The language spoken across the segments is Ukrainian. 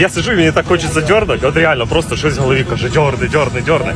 Я сижу, і мені так хочеться дьорнути, от реально, просто щось в голові каже, дьорни, дьорни, дьорни.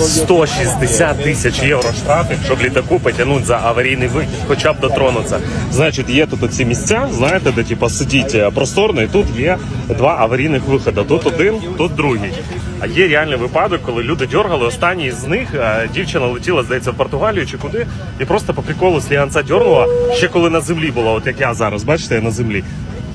160 тисяч євро штрафів, щоб літаку потягнути за аварійний вихід, хоча б дотронутися. Значить, є тут оці місця, знаєте, де типу, сидіть е, просторно, і тут є два аварійних виходи. Тут один, тут другий. А є реальний випадок, коли люди дьоргали. Останній з них е, дівчина летіла, здається, в Португалію чи куди, і просто по приколу сліганця дьорнула, ще коли на землі була, от як я зараз, бачите, я на землі.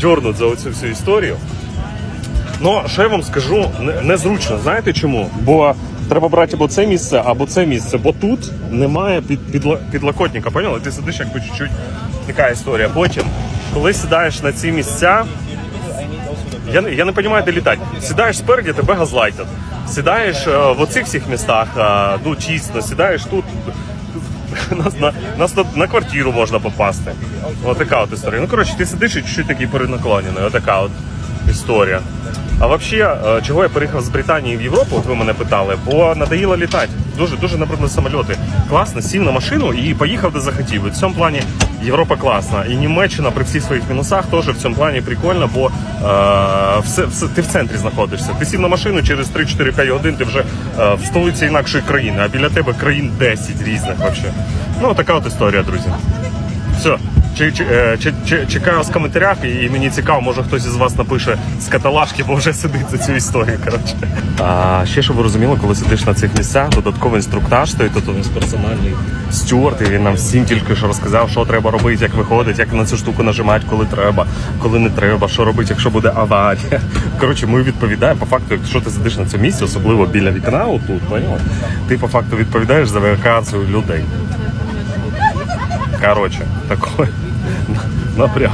дьорнуть за оцю всю історію? Ну, що я вам скажу, не- незручно. Знаєте чому? Бо треба брати або це місце, або це місце, бо тут немає під, підла- підлокотника. Поняли? Ти сидиш якби чуть-чуть така історія. Потім, коли сідаєш на ці місця, я, я не розумію, де літати. Сідаєш спереді, тебе газлайтять. Сідаєш е, в оцих всіх містах, е, ну тісно, сідаєш тут. Нас на, нас на, на квартиру можна попасти. Отака от історія. Ну, коротше, ти сидиш і чуть-чуть такий перенаклонений. Отака от історія. А взагалі, е, чого я переїхав з Британії в Європу, от ви мене питали, бо надоїло літати. Дуже дуже набридли самоліти. Класно, сів на машину і поїхав де захотів. І в цьому плані Європа класна. І Німеччина при всіх своїх мінусах теж в цьому плані прикольно, бо е, все, все, ти в центрі знаходишся. Ти сів на машину через 3-4 годин, ти вже е, в столиці інакшої країни, а біля тебе країн 10 різних взагалі. Ну, така от історія, друзі. Все. Чи, чекаю в коментарях, і, мені цікаво, може хтось із вас напише з каталажки, бо вже сидить за цю історію. Коротше. А ще щоб ви розуміли, коли сидиш на цих місцях, додатковий інструктаж стоїть, тут у нас персональний стюард, і він нам всім тільки що розказав, що треба робити, як виходить, як на цю штуку нажимати, коли треба, коли не треба, що робити, якщо буде аварія. Коротше, ми відповідаємо по факту, якщо ти сидиш на цьому місці, особливо біля вікна, отут, поняла? ти по факту відповідаєш за евакуацію людей. Короче, такой напряг.